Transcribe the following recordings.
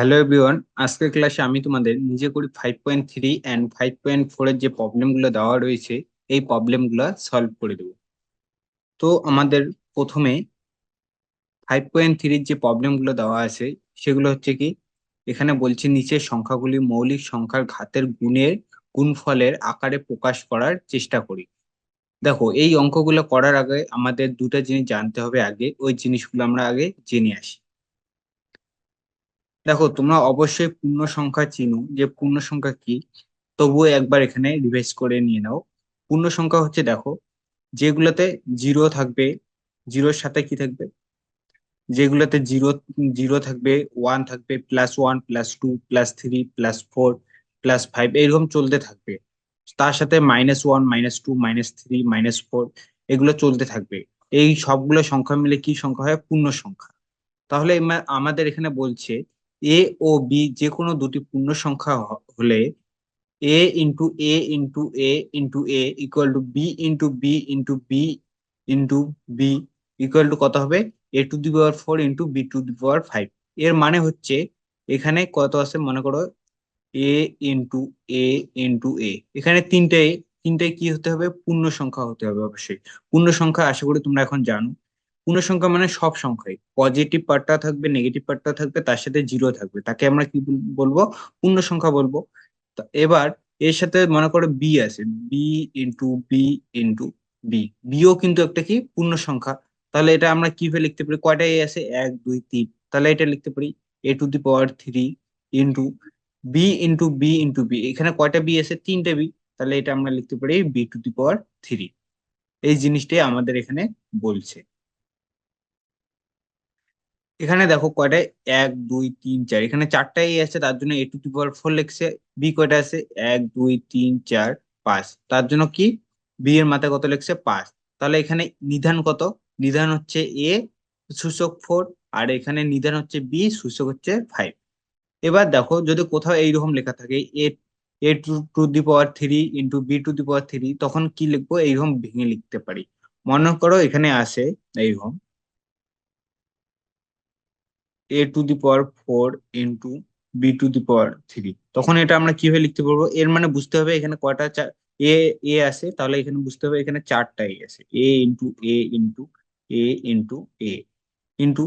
Hello everyone আজকের ক্লাসে আমি তোমাদের নিজে করি five point three and five point ফোরের যে প্রবলেমগুলো দেওয়া রয়েছে, এই প্রবলেমগুলো সলভ করে দেব। তো আমাদের প্রথমে ফাইভ পয়েন্ট থ্রির যে প্রবলেমগুলো দেওয়া আছে, সেগুলো হচ্ছে কি, এখানে বলছে নিচের সংখ্যাগুলি মৌলিক সংখ্যার ঘাতের গুণের গুণফলের আকারে প্রকাশ করার চেষ্টা করি। দেখো, এই অঙ্কগুলো করার আগে আমাদের দুটা জিনিস জানতে হবে আগে, ওই জিনিসগুলো আমরা আগে জেনে আসি। দেখো, তোমরা অবশ্যই পূর্ণ সংখ্যা চিনো। যে পূর্ণ সংখ্যা কি, তবুও একবার এখানে রিভাইজ করে নিয়ে নাও। পূর্ণ সংখ্যা হচ্ছে, দেখো, যেগুলোতে জিরো থাকবে জিরোর সাথে কি থাকবে? যেগুলোতে জিরো জিরো থাকবে ওয়ান থাকবে plus one plus two plus three plus four plus five এইরকম চলতে থাকবে। তার সাথে minus one minus two minus three minus four এগুলো চলতে থাকবে। এই সবগুলো সংখ্যা মিলে কি সংখ্যা হয়? পূর্ণ সংখ্যা। তাহলে আমাদের এখানে বলছে এ ও বি যে কোনো দুটি পূর্ণ সংখ্যা হলে A into A into A into A equal to B into B into B into B equal to কত হবে? A to the power four into B to the power five এর মানে হচ্ছে এখানে কত আছে মনে করো? এ ইন্টু এ ইন্টু এ এখানে তিনটে তিনটে কি হতে হবে? পূর্ণ সংখ্যা হতে হবে অবশ্যই। পূর্ণ সংখ্যা আশা করি তোমরা এখন জানো। পূর্ণ সংখ্যা মানে সব সংখ্যাই। পজিটিভ পার্টটা থাকবে নেগেটিভ পার্টটা থাকবে, তার সাথে জিরো থাকবে। তাকে আমরা কি বলব? পূর্ণ সংখ্যা বলব এবার এর সাথে মনে করো বি আছে। B into B into B bio কিন্তু একটা কি? পূর্ণ সংখ্যা তাহলে এটা আমরা কীভাবে লিখতে পারি? কয়টা এ আছে? এক, দুই, তিন। তাহলে এটা লিখতে পারি। A to the power three into B into B into B এখানে কয়টা বি আছে? তিনটে বি তাহলে এটা আমরা লিখতে পারি B to the power three এই জিনিসটাই আমাদের এখানে বলছে। এখানে দেখো কয়টা? এক, দুই, তিন, চার। এখানে চারটা এ আছে, তার জন্য A to the power four লিখছে। বি কয়টা আছে? এক, দুই, তিন, চার, পাঁচ। তার জন্য কি? বি এর মাথায় কত লিখছে? পাঁচ। তাহলে এখানে নিধান কত? নিধান হচ্ছে এ সূচক ফোর আর এখানে নিধান হচ্ছে বি সূচক হচ্ছে ফাইভ এবার দেখো, যদি কোথাও এইরকম লেখা থাকে A A to to the power three into B to the power three তখন কি লিখব? এইরকম ভেঙে লিখতে পারি। মনে করো এখানে আসে, এইরকম। A to the power four into B to the power three তখন এটা আমরা কীভাবে লিখতে পারব? এর মানে বুঝতে হবে এখানে কয়টা এ এ আছে, তাহলে এখানে বুঝতে হবে এখানে চারটা এ আছে। A into A into A into A into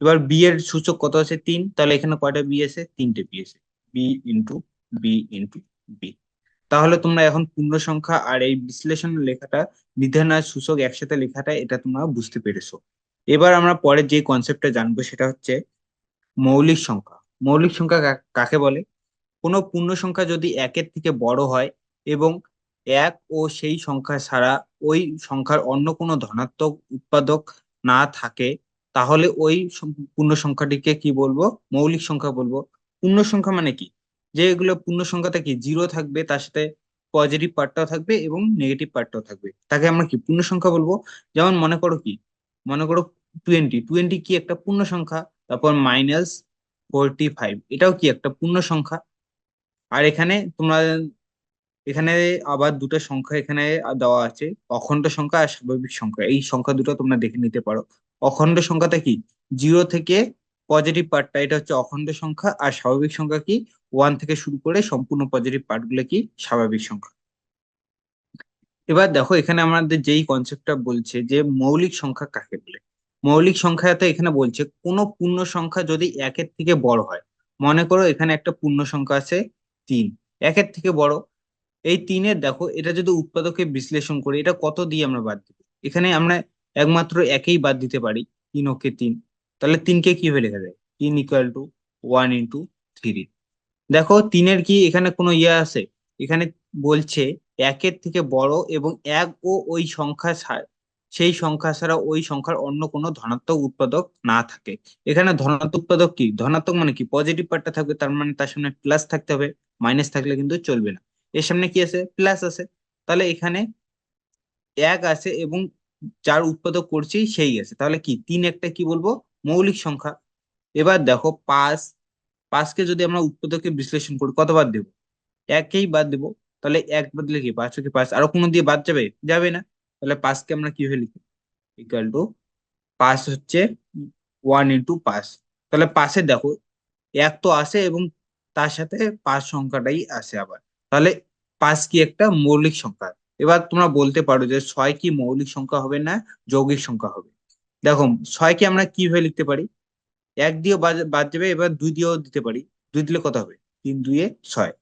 এবার বি এর সূচক কত আছে? তিন। তাহলে এখানে কয়টা বি আছে? তিনটে বি আছে। B into B into B তাহলে তোমরা এখন পূর্ণ সংখ্যা আর এই বিশ্লেষণ লেখাটা বিধান আর সূচক একসাথে লেখাটা, এটা তোমরা বুঝতে পেরেছ। এবার আমরা পরে যে কনসেপ্টটা জানব, সেটা হচ্ছে মৌলিক সংখ্যা। মৌলিক সংখ্যা কাকে বলে? কোনো পূর্ণ সংখ্যা যদি একের থেকে বড় হয় এবং এক ও সেই সংখ্যা ছাড়া ওই সংখ্যার অন্য কোনো ধনাত্মক উৎপাদক না থাকে, তাহলে ওই পূর্ণ সংখ্যাটিকে কি বলব? মৌলিক সংখ্যা বলব। পূর্ণ সংখ্যা মানে কি? যে এগুলো পূর্ণ সংখ্যাতে কি জিরো থাকবে, তার সাথে পজিটিভ পার্টটাও থাকবে এবং নেগেটিভ পার্টটাও থাকবে। তাকে আমরা কি পূর্ণ সংখ্যা বলব? যেমন মনে করো কি? মনে করো টোয়েন্টি টোয়েন্টি কি একটা পূর্ণ সংখ্যা? তারপর মাইনাস ফোরটি ফাইভ এটাও কি একটা পূর্ণ সংখ্যা? আর এখানে তোমরা, এখানে আবার দুটো সংখ্যা এখানে দেওয়া আছে, অখণ্ড সংখ্যা আর স্বাভাবিক সংখ্যা। এই সংখ্যা দুটো তোমরা দেখে নিতে পারো। অখণ্ড সংখ্যাটা কি? জিরো থেকে পজিটিভ পার্টটা এটা হচ্ছে অখণ্ড সংখ্যা আর স্বাভাবিক সংখ্যা কি? ওয়ান থেকে শুরু করে সম্পূর্ণ পজিটিভ পার্টগুলো কি? স্বাভাবিক সংখ্যা। এবার দেখো, এখানে আমাদের যেই কনসেপ্টটা বলছে যে মৌলিক সংখ্যা কাকে বলে? মৌলিক সংখ্যাতে এখানে বলছে, কোনো পূর্ণ সংখ্যা যদি একের থেকে বড় হয়, মনে করো এখানে একটা পূর্ণ সংখ্যা আছে তিন, একের থেকে বড়, এই তিনের দেখো, এটা যদি উৎপাদকে বিশ্লেষণ করি, এটা কত দিয়ে আমরা বাদ দিব? এখানে আমরা একমাত্র একেই বাদ দিতে পারি, তিন ওকে তিন, তাহলে তিনকে কি কীভাবে লেখা যায়? তিন equal to one into three দেখো তিনের কি এখানে কোনো ইয়ে আছে? এখানে বলছে একের থেকে বড় এবং এক ও ওই সংখ্যা সেই সংখ্যা ছাড়া ওই সংখ্যার অন্য কোনো ধনাত্মক উৎপাদক না থাকে। এখানে ধনাত্মক উৎপাদক কি? ধনাত্মক মানে কি? পজিটিভ পার্টটা থাকবে, তার মানে তার সামনে প্লাস থাকতে হবে মাইনাস থাকলে কিন্তু চলবে না। এর সামনে কি আছে? প্লাস আছে। তাহলে এখানে এক আছে এবং যার উৎপাদক করছি সেই আছে। তাহলে কি? তিন একটা কি বলব? মৌলিক সংখ্যা। এবার দেখো পাঁচ। পাঁচকে যদি আমরা উৎপাদকে বিশ্লেষণ করি কতবার দেব? একই বাদ দেবো। তাহলে এক বদলে কি? পাঁচ কি পাঁচ। আরও কোনো দিয়ে বাদ যাবে? যাবে না। তাহলে পাঁচকে আমরা কীভাবে লিখি? ইকুয়াল টু পাঁচ হচ্ছে ওয়ান ইন্টু পাঁচ। তাহলে পাশে দেখো এক তো আসে এবং তার সাথে পাঁচ সংখ্যাটাই আসে আবার। তাহলে পাঁচ কি একটা? মৌলিক সংখ্যা। এবার তোমরা বলতে পারো যে ছয় কি মৌলিক সংখ্যা হবে না যৌগিক সংখ্যা হবে? দেখো ছয়কে আমরা কীভাবে লিখতে পারি? এক দিয়েও বাদ- যাবে, এবার দুই দিয়েও দিতে পারি। দুই দিলে কত হবে? তিন দুইয়ে ছয়।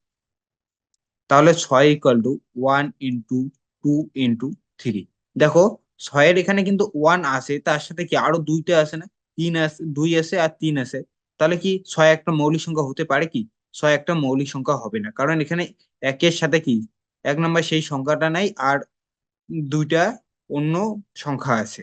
তাহলে ছয় equal to one into two into three দেখো, ছয়ের এখানে কিন্তু ওয়ান আসে, তার সাথে কি আরও দুইটা আসে না? তিন আসে, দুই আসে আর তিন আসে। তাহলে কি ছয় একটা মৌলিক সংখ্যা হতে পারে কি? ছয় একটা মৌলিক সংখ্যা হবে না। কারণ এখানে একের সাথে কি? এক নম্বর সেই সংখ্যাটা নাই আর দুইটা অন্য সংখ্যা আছে।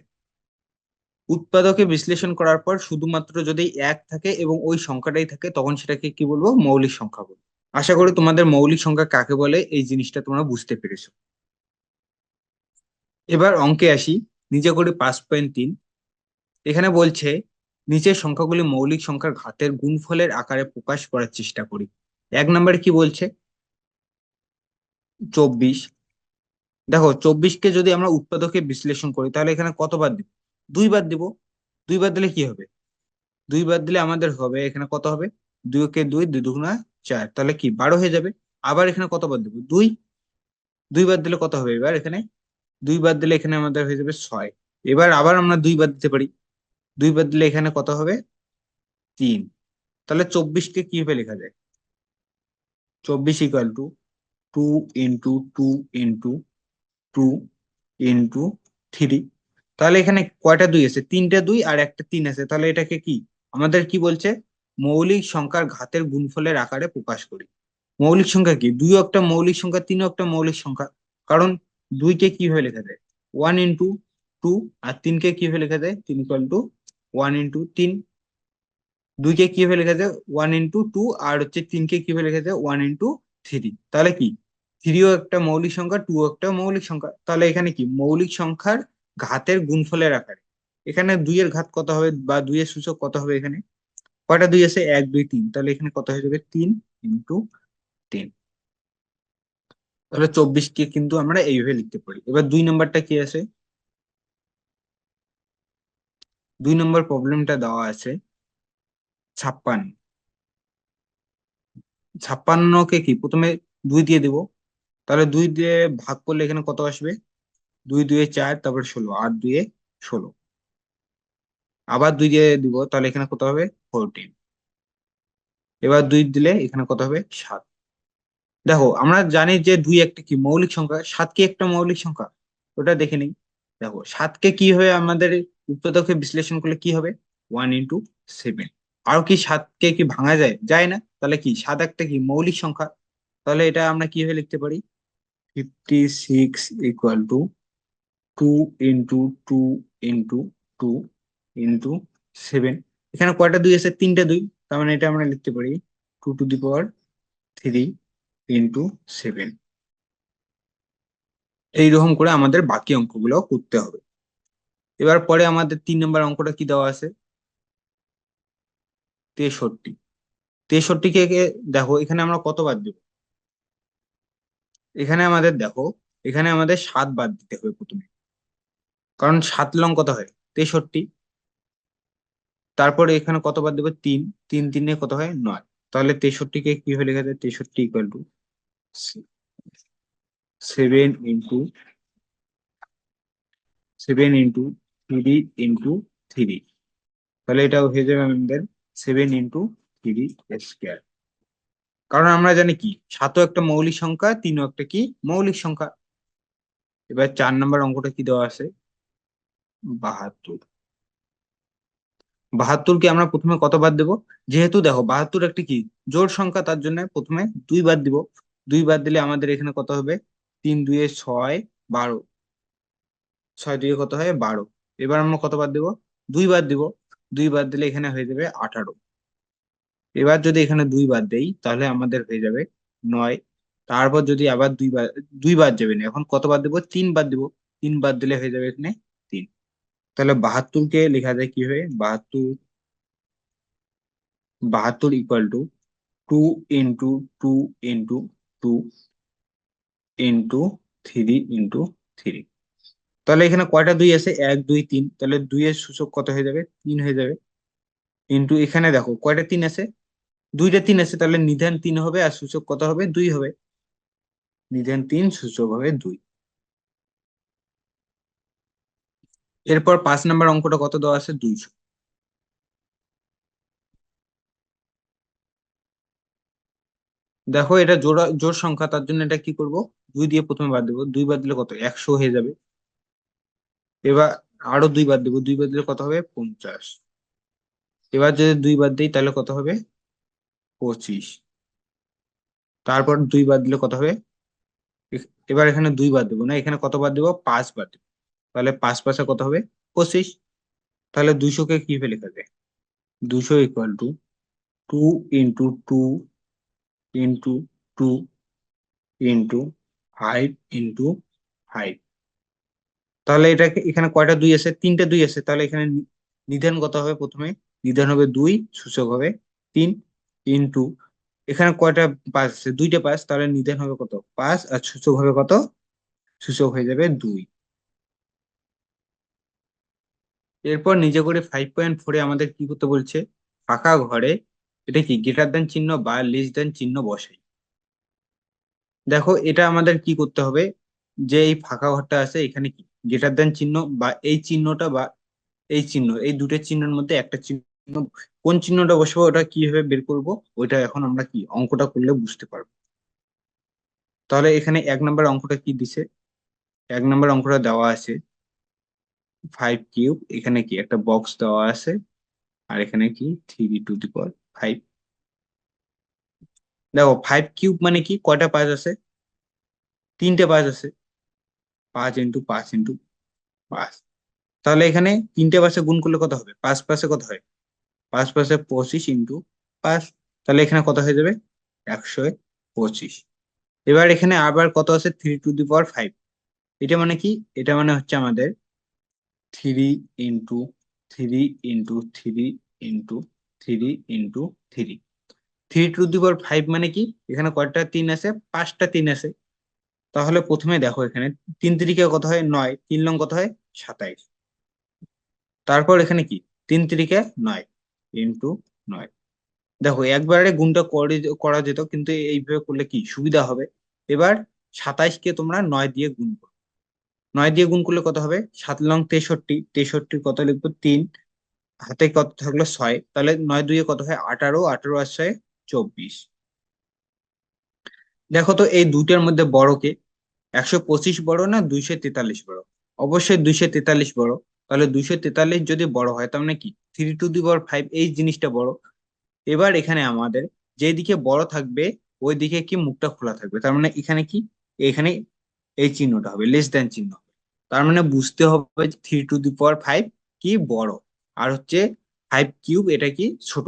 উৎপাদকে বিশ্লেষণ করার পর শুধুমাত্র যদি এক থাকে এবং ওই সংখ্যাটাই থাকে, তখন সেটাকে কি বলব? মৌলিক সংখ্যা বলব। আশা করি তোমাদের মৌলিক সংখ্যা কাকে বলে এই জিনিসটা তোমরা বুঝতে পেরেছ। এবার অঙ্কে আসি নিজে করে পাঁচ পয়েন্ট তিন। এখানে বলছে, নিচের সংখ্যাগুলি মৌলিক সংখ্যার ঘাতের গুণফলের আকারে প্রকাশ করার চেষ্টা করি। এক নম্বরে কি বলছে? চব্বিশ। দেখো, চব্বিশকে যদি আমরা উৎপাদকে বিশ্লেষণ করি, তাহলে এখানে কতবার দিব? দুই দুইবার দিব। দুই দুইবার দিলে কি হবে? দুইবার দিলে আমাদের হবে, এখানে কত হবে? দুইকে দুই দুই দুগুণা চার। তাহলে কি? বারো হয়ে যাবে। আবার এখানে কতবার দেবো? দুই। দুই দুইবার দিলে কত হবে? এবার এখানে দুইবার দিলে এখানে আমাদের হয়ে যাবে ছয়। এবার আবার আমরা দুইবার দিতে পারি। দুইবার দিলে এখানে কত হবে? তিন। তাহলে চব্বিশকে কীভাবে লেখা যায়? চব্বিশ equal to two into two into two into three তাহলে এখানে কয়টা দুই আছে? তিনটা দুই আর একটা তিন আছে। তাহলে এটাকে কি? আমাদের কি বলছে? মৌলিক সংখ্যার ঘাতের গুণফলের আকারে প্রকাশ করি। মৌলিক সংখ্যা কি? দুই একটা মৌলিক সংখ্যা তিনও একটা মৌলিক সংখ্যা। কারণ দুইকে কীভাবে লেখা যায়? ওয়ান ইন্টু টু আর তিনকে কীভাবে লেখা যায়? তিন ইকুয়াল টু ওয়ান ইন্টু তিন। দুইকে কীভাবে লেখা যায়? ওয়ান ইন্টু টু আর হচ্ছে তিনকে কীভাবে লেখা যায়? ওয়ান ইন্টু থ্রি তাহলে কি? থ্রিও একটা মৌলিক সংখ্যা টু একটা মৌলিক সংখ্যা। তাহলে এখানে কি? মৌলিক সংখ্যার ঘাতের গুণফলের আকারে। এখানে দুইয়ের ঘাত কত হবে বা দুইয়ের সূচক কত হবে এখানে? কয়টা দুই আছে? এক, দুই, তিন। তাহলে এখানে কত হয়ে যাবে? তিন ইন্টু তিন। তাহলে চব্বিশকে কিন্তু আমরা এইভাবে লিখতে পারি। এবার দুই নম্বরটা কি আছে? দুই নম্বর প্রবলেমটা দেওয়া আছে ছাপ্পান্ন। ছাপ্পান্নকে কি? প্রথমে দুই দিয়ে দিব। তাহলে দুই দিয়ে ভাগ করলে এখানে কত আসবে? দুই, দুয়ে চার, তারপরে ষোলো, আট, দুয়ে ষোলো। আবার দুই দিয়ে দিব, তাহলে এখানে কত হবে? ফোরটিন এবার দুই দিলে এখানে কত হবে? সাত। দেখো, আমরা জানি যে দুই একটা কি? মৌলিক সংখ্যা। সাত কি একটা মৌলিক সংখ্যা? ওটা দেখে নিই। দেখো সাতকে কি হবে আমাদের উৎপাদকে বিশ্লেষণ করলে কি হবে? ওয়ান ইন্টু সেভেন আরও কি সাতকে কি ভাঙা যায়? যায় না। তাহলে কি? সাত একটা কি? মৌলিক সংখ্যা। তাহলে এটা আমরা কীভাবে লিখতে পারি? Fifty six equal to two into two into two into seven এখানে কয়টা দুই আছে? তিনটা দুই। তার মানে এটা আমরা লিখতে পারি two to the power three into seven এইরকম করে আমাদের বাকি অঙ্কগুলো করতে হবে। এবার পরে আমাদের তিন নম্বর অঙ্কটা কি দেওয়া আছে? তেষট্টি। তেষট্টিকে দেখো, এখানে আমরা কত বাদ দেব? এখানে আমাদের, দেখো, এখানে আমাদের সাত বাদ দিতে হবে প্রথমে। কারণ সাত লং কত হয়? তেষট্টি। তারপরে এখানে কতবার দেবো? তিন। তিন তিনে কত হয়? নয়। তাহলে তেষট্টিকে কি হয়ে লেখা যায় তেষট্টি equal to seven into seven into three into three তাহলে এটা হয়ে যাবে আমাদের সেভেন ইন্টু থ্রি স্কোয়ার কারণ আমরা জানি কি? সাতও একটা মৌলিক সংখ্যা, তিনও একটা কি? মৌলিক সংখ্যা। এবার চার নম্বর অঙ্কটা কি দেওয়া আছে? বাহাত্তর। বাহাত্তরকে আমরা প্রথমে কতবার দেব? যেহেতু দেখো, বাহাত্তর একটি কি? জোড় সংখ্যা, তার জন্য প্রথমে দুইবার দিব। দুইবার দিলে আমাদের এখানে কত হবে? তিন দুয়ে ছয় বারো। ছয় দুয়ে কত হয়? বারো। এবার আমরা কত বাদ কতবার দুই বাদ দিব। দুই বাদ দিলে এখানে হয়ে যাবে আঠারো। এবার যদি এখানে দুই বাদ দেই, তাহলে আমাদের হয়ে যাবে নয়। তারপর যদি আবার দুই বার দুই বাদ যাবে না, এখন কত কতবার দেবো? তিনবার দিব। তিনবার দিলে হয়ে যাবে এখানে তিন। তাহলে বাহাত্তরকে লেখা যায় কি হবে বাহাত্তর বাহাত্তর equal to two into two into two into three into three তাহলে এখানে কয়টা দুই আছে? এক, দুই, তিন। তাহলে দুইয়ের সূচক কত হয়ে যাবে? তিন হয়ে যাবে। ইন্টু এখানে দেখো, কয়টা তিন আছে? দুইটা তিন আছে, তাহলে নিধান তিন হবে আর সূচক কত হবে? দুই হবে। নিধান তিন, সূচক হবে দুই। এরপর পাঁচ নাম্বার অঙ্কটা কত দেওয়া আছে? দুইশো। দেখো এটা জোড়া জোর সংখ্যা, তার জন্য এটা কি করব? দুই দিয়ে প্রথমে বাদ দেবো। দুই বাদ দিলে কত? একশো হয়ে যাবে। এবার আরও দুই বাদ দেবো। দুই বাদ দিলে কত হবে? পঞ্চাশ। এবার যদি দুই বাদ দিই, তাহলে কত হবে? পঁচিশ। তারপর দুই বাদ দিলে কত হবে? এবার এখানে দুই বাদ দেবো না। এখানে কত বাদ দেবো? পাঁচ বাদ দেবো। তাহলে পাঁচ পাঁচে কত হবে? পঁচিশ। তাহলে দুইশোকে কীভাবে লেখা যায়? দুশো equal to two into two into two into five into five তাহলে এটা এখানে কয়টা দুই আছে? তিনটা দুই আছে। তাহলে এখানে নিধান কত হবে প্রথমে? নিধান হবে দুই, সূচক হবে তিন ইন্টু এখানে কয়টা পাঁচ আছে? দুইটা পাঁচ। তাহলে নিধান হবে কত? পাঁচ আর সূচক হবে কত? সূচক হয়ে যাবে দুই। এরপর নিজে করে ফাইভ পয়েন্ট ফোরে আমাদের কি করতে বলছে? ফাঁকা ঘরে এটা কি গ্রেটার দেন চিহ্ন বা লেস দেন চিহ্ন বসাই? দেখো, এটা আমাদের কি করতে হবে? যে এই ফাঁকা ঘরটা আছে, এখানে কি? গ্রেটার দেন চিহ্ন বা এই চিহ্নটা বা এই চিহ্ন, এই দুটো চিহ্নের মধ্যে একটা চিহ্ন কোন চিহ্নটা বসবো, ওটা কীভাবে বের করব? ওইটা এখন আমরা কি, অঙ্কটা করলে বুঝতে পারব। তাহলে এখানে এক নম্বর অঙ্কটা কি দিছে? এক নম্বর অঙ্কটা দেওয়া আছে ফাইভ কিউব এখানে কি একটা বক্স দেওয়া আছে, আর এখানে কি three to the power five দেখো ফাইভ কিউব মানে কি? কয়টা পাঁচ আছে? তিনটে পাঁচ আছে। পাঁচ ইন্টু পাঁচ ইন্টু পাঁচ। তাহলে এখানে তিনটে পাশে গুণ করলে কত হবে? পাঁচ পাশে কত হয়? পাঁচ পাশে পঁচিশ ইন্টু পাঁচ। তাহলে এখানে কত হয়ে যাবে? একশো পঁচিশ। এবার এখানে আবার কত আছে? Three to the power five এটা মানে কি? এটা মানে হচ্ছে আমাদের three into three into three into three into three three to the power five মানে কি? এখানে কয়টা? তিন আছে। পাঁচটা তিন আছে। তাহলে প্রথমে দেখো এখানে, তিন তিরিকে কত হয়? নয়। তিন লং কত হয়? সাতাইশ। তারপর এখানে কি? তিন তিরিকে নয় ইন্টু নয়। দেখো, একবারে গুণটা করে করা যেত, কিন্তু এইভাবে করলে কি? সুবিধা হবে। এবার সাতাইশকে তোমরা নয় দিয়ে গুণ করো। নয় দিয়ে গুণ করলে কত হবে? সাত লং তেষট্টি। তেষট্টির কত লিখব? তিন। হাতে কত থাকল ছয়? তাহলে নয় দুইয়ে কত হয়? আঠারো আঠারো আর ছয় চব্বিশ। দেখো তো এই দুইটার মধ্যে বড় কে? একশো পঁচিশ বড় না দুইশো তেতাল্লিশ বড়? অবশ্যই দুইশো তেতাল্লিশ বড়। তাহলে দুইশো তেতাল্লিশ যদি বড় হয়, তার মানে কি? Three to the power five এই জিনিসটা বড়। এবার এখানে আমাদের যেদিকে বড় থাকবে ওই দিকে কি মুখটা খোলা থাকবে? তার মানে এখানে কি? এখানে এই চিহ্নটা হবে লেস দেন চিহ্ন তার মানে বুঝতে হবে three to the power five কি বড়? আর হচ্ছে ফাইভ কিউব এটা কি ছোট।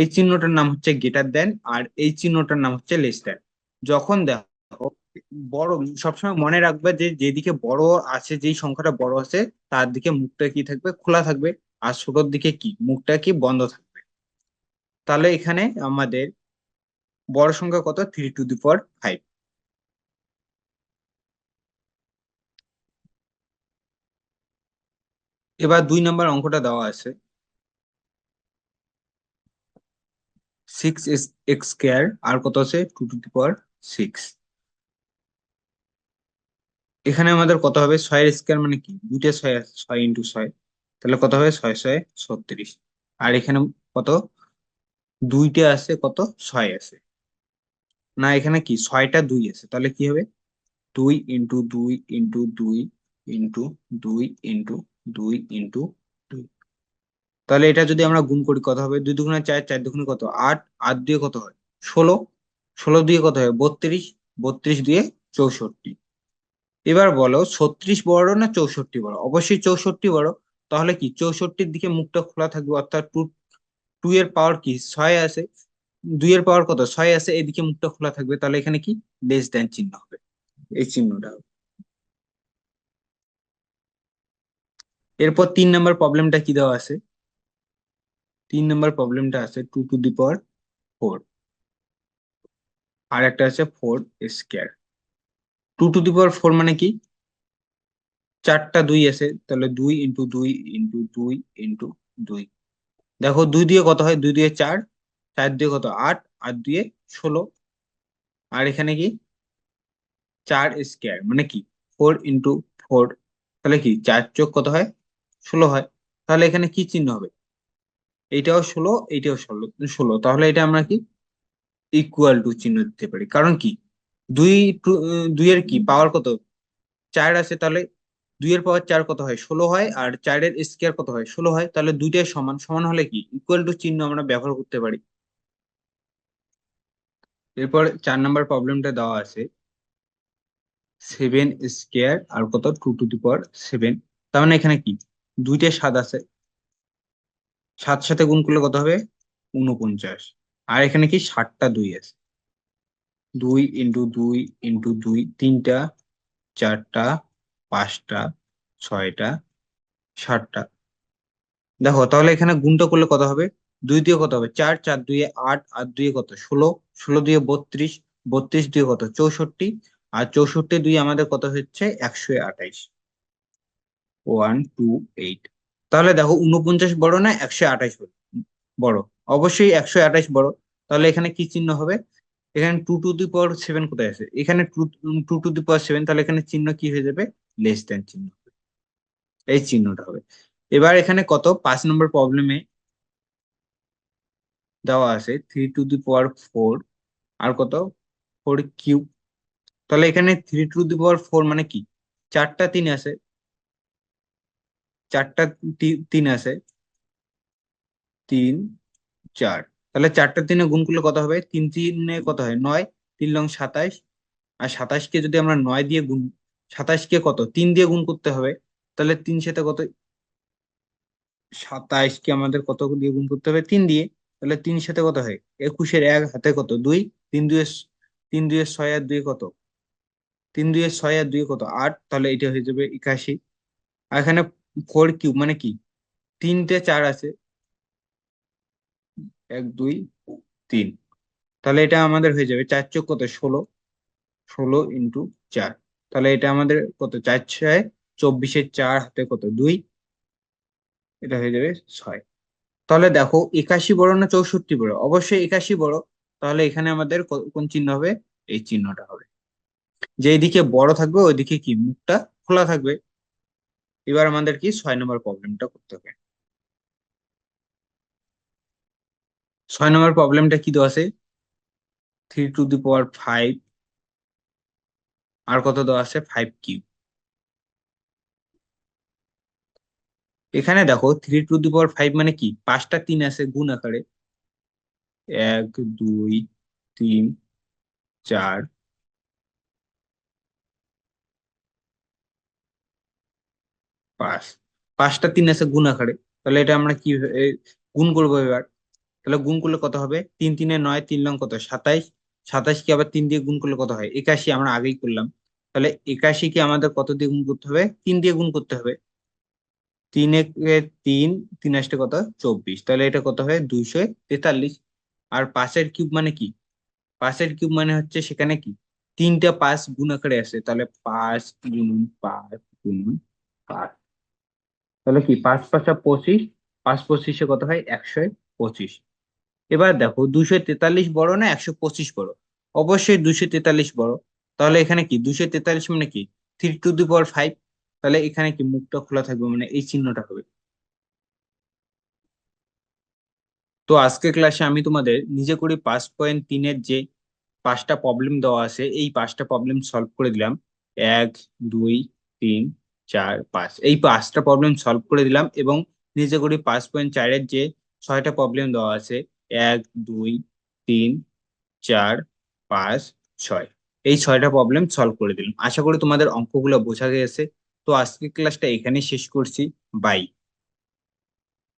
এই চিহ্নটার নাম হচ্ছে গেটার দেন আর এই চিহ্নটার নাম হচ্ছে লেস দেন যখন দেখো, বড়, সবসময় মনে রাখবে যে যেদিকে বড় আছে, যেই সংখ্যাটা বড় আছে, তার দিকে মুখটা কি থাকবে? খোলা থাকবে। আর ছোটর দিকে কি? মুখটা কি বন্ধ থাকবে। তাহলে এখানে আমাদের বড় সংখ্যা কত? Three to the power five এবার দুই নম্বর অঙ্কটা দেওয়া আছে। সিক্স এক্স স্কোয়ার আর কত আছে? Two to the power six এখানে আমাদের কত হবে? ছয়ের স্কোয়ার মানে কি? দুইটা ছয় ছয় ইন্টু ছয়। তাহলে কত হবে? ছয় ছয়, ছত্রিশ। আর এখানে কত? দুইটা আছে, কত? ছয় আছে। না, এখানে কি? ছয়টা দুই আছে। তাহলে কি হবে? দুই ইন্টু দুই ইন্টু দুই ইন্টু দুই ইন্টু দুই ইন্টু দুই তাহলে এটা যদি আমরা গুণ করি কত হবে? দুই দুগুণে চার চার দুগুণে কত? আট। আট দিয়ে কত হয়? ষোলো। ষোলো দিয়ে কত হয়? বত্রিশ। বত্রিশ দিয়ে চৌষট্টি। এবার বলো, ছত্রিশ বড় না চৌষট্টি বড়? অবশ্যই চৌষট্টি বড়। তাহলে কি? চৌষট্টির দিকে মুখটা খোলা থাকবে, অর্থাৎ টু টু এর পাওয়ার কি? ছয় আছে। দুই এর পাওয়ার কত? ছয় আছে, এদিকে মুখটা খোলা থাকবে। তাহলে এখানে কি? লেস দেন চিহ্ন হবে। এই চিহ্নটা হবে। এরপর তিন নম্বর প্রবলেমটা কি দেওয়া আছে? তিন নম্বর প্রবলেমটা আছে two to the power four আর একটা আছে four square two to the power four মানে কি? চারটা দুই আছে, তাহলে দুই ইন্টু দুই ইন্টু দুই ইন্টু দুই। দেখো দুই দিয়ে কত হয়? দুই দিয়ে চার চার দিয়ে কত? আট আট দিয়ে ষোলো। আর এখানে কি? চার স্কোয়ার মানে কি? ফোর ইন্টু ফোর তাহলে কি? চার চোখ কত হয়? ষোলো হয়, তাহলে এখানে কি চিহ্ন হবে? এইটাও ষোলো এইটাও ষোলো ষোলো। তাহলে এটা আমরা কি? ইকুয়াল টু চিহ্ন দিতে পারি। কারণ কি? দুই টু- দুইয়ের কি? পাওয়ার কত? চার আছে, তাহলে দুইয়ের পাওয়ার চার কত হয়? ষোলো হয়, আর চারের স্কোয়ার কত হয়? ষোলো হয়, তাহলে দুইটাই সমান। সমান হলে কি? ইকুয়াল টু চিহ্ন আমরা ব্যবহার করতে পারি। এরপর চার নাম্বার প্রবলেমটা দেওয়া আছে। সেভেন স্কোয়ার আর কত? Two to the power seven তার মানে এখানে কি? দুইটা সাত আছে। সাত সাথে গুণ করলে কত হবে? উনপঞ্চাশ আর এখানে কি ষাটটা দুই আছে। দুই ইন্টু দুই ইন্টু দুই তিনটা, চারটা, পাঁচটা, ছয়টা ষাটটা দেখো, তাহলে এখানে গুণটা করলে কত হবে? দুই দিয়ে কত হবে? চার চার দুয়ে আট আট দুয়ে কত? ষোলো ষোলো দিয়ে বত্রিশ বত্রিশ দিয়ে কত? চৌষট্টি। আর চৌষট্টি দুই আমাদের কত হচ্ছে? একশো আঠাইশ। One, two, eight. তাহলে দেখো উনপঞ্চাশ বড় না, একশো আঠাশ বড়। অবশ্যই একশো আঠাশ বড়। তাহলে এখানে কি চিহ্ন হবে? এখানে two to the power seven কোথায় আছে? এখানে two to the power seven তাহলে এখানে চিহ্ন কি হয়ে যাবে? লেস দেন চিহ্ন এই চিহ্নটা হবে। এবার এখানে কত? পাঁচ নম্বর প্রবলেমে দেওয়া আছে three to the power four আর কত? ফোর কিউব তাহলে এখানে three to the power four মানে কি? চারটা তিন আছে। চারটা তিন আছে। তিন, চার। তাহলে চারটা তিনে গুণ করলে কত হবে? তিন তিনে কত হয়? নয়। তিন লং সাতাইশ আর সাতাশকে যদি আমরা নয় দিয়ে গুণ, সাতাশকে কত? তিন দিয়ে গুণ করতে হবে। তাহলে তিন সাথে কত? সাতাইশকে আমাদের কত দিয়ে গুণ করতে হবে? তিন দিয়ে। তাহলে তিন সাথে কত হয়? একুশের এক হাতে কত? দুই। তিন দুয়ে তিন দুয়ে ছয় আর দুই কত? তিন দুয়ে ছয় আর দুই কত? আট। তাহলে এটা হয়ে যাবে একাশি। আর এখানে ফোর কিউব মানে কি? তিনটে চার আছে। এক, দুই, তিন। তাহলে এটা আমাদের হয়ে যাবে চার চোখ কত? ষোলো। ষোলো ইন্টু চার। তাহলে এটা আমাদের কত? চার ছয়, চব্বিশের চার হাতে কত? দুই। এটা হয়ে যাবে ছয়। তাহলে দেখো, একাশি বড় না চৌষট্টি বড়? অবশ্যই একাশি বড়। তাহলে এখানে আমাদের কোন চিহ্ন হবে? এই চিহ্নটা হবে। যেই দিকে বড় থাকবে, ওইদিকে কি? মুখটা খোলা থাকবে। এবার আমাদের কি ছয় নম্বর প্রবলেমটা করতে হবে। ছয় নম্বর প্রবলেমটা কি দেওয়া আছে? Three to the power five আর কত দেওয়া আছে? ফাইভ কিউব এখানে দেখো three to the power five মানে কি? পাঁচটা তিন আছে গুণ আকারে। এক, দুই, তিন, চার পাঁচ। পাঁচটা তিন আছে গুণ আকারে। তাহলে এটা আমরা কি গুণ করব এবার? তাহলে গুণ করলে কত হবে? তিন তিনে নয়, তিন লং কত? সাতাইশ। সাতাইশ কে আবার তিন দিয়ে গুণ করলে কত হয়? একাশি আমরা আগেই করলাম। তাহলে একাশি কে আমাদের কত দিয়ে গুণ করতে হবে? তিন দিয়ে গুণ করতে হবে। তিন তিন তিন আসতে কত? চব্বিশ। তাহলে এটা কত হবে দুইশো তেতাল্লিশ। আর পাঁচের কিউব মানে কি? পাঁচের কিউব মানে হচ্ছে সেখানে কি? তিনটা পাঁচ গুণ আকারে আছে। তাহলে পাঁচ গুণন পাঁচ গুণন পাঁচ। তাহলে কি? পাঁচ পাঁচা পঁচিশ, পাঁচ পঁচিশে কত হয়? একশো পঁচিশ। এবার দেখো, দুশো তেতাল্লিশ বড় না একশো পঁচিশ বড়? অবশ্যই দুশো তেতাল্লিশ বড়। তাহলে এখানে কি? দুশো তেতাল্লিশ মানে কি? Three to the power five তাহলে এখানে কি মুখটা খোলা থাকবে? মানে এই চিহ্নটা হবে। তো আজকে ক্লাসে আমি তোমাদের নিজে করে পাঁচ পয়েন্ট তিনের যে পাঁচটা প্রবলেম দেওয়া আছে, এই পাঁচটা প্রবলেম সলভ করে দিলাম। এক, দুই, তিন চার পাঁচ এই পাঁচটা প্রবলেম সলভ করে দিলাম এবং নিজে করি পাঁচ পয়েন্ট চারের যে ছয়টা প্রবলেম দেওয়া আছে, এক, দুই, তিন, চার, পাঁচ, ছয়। এই ছয়টা প্রবলেম সলভ করে দিলাম। আশা করি তোমাদের অঙ্কগুলো বোঝা গেছে। তো আজকের ক্লাসটা এখানেই শেষ করছি। বাই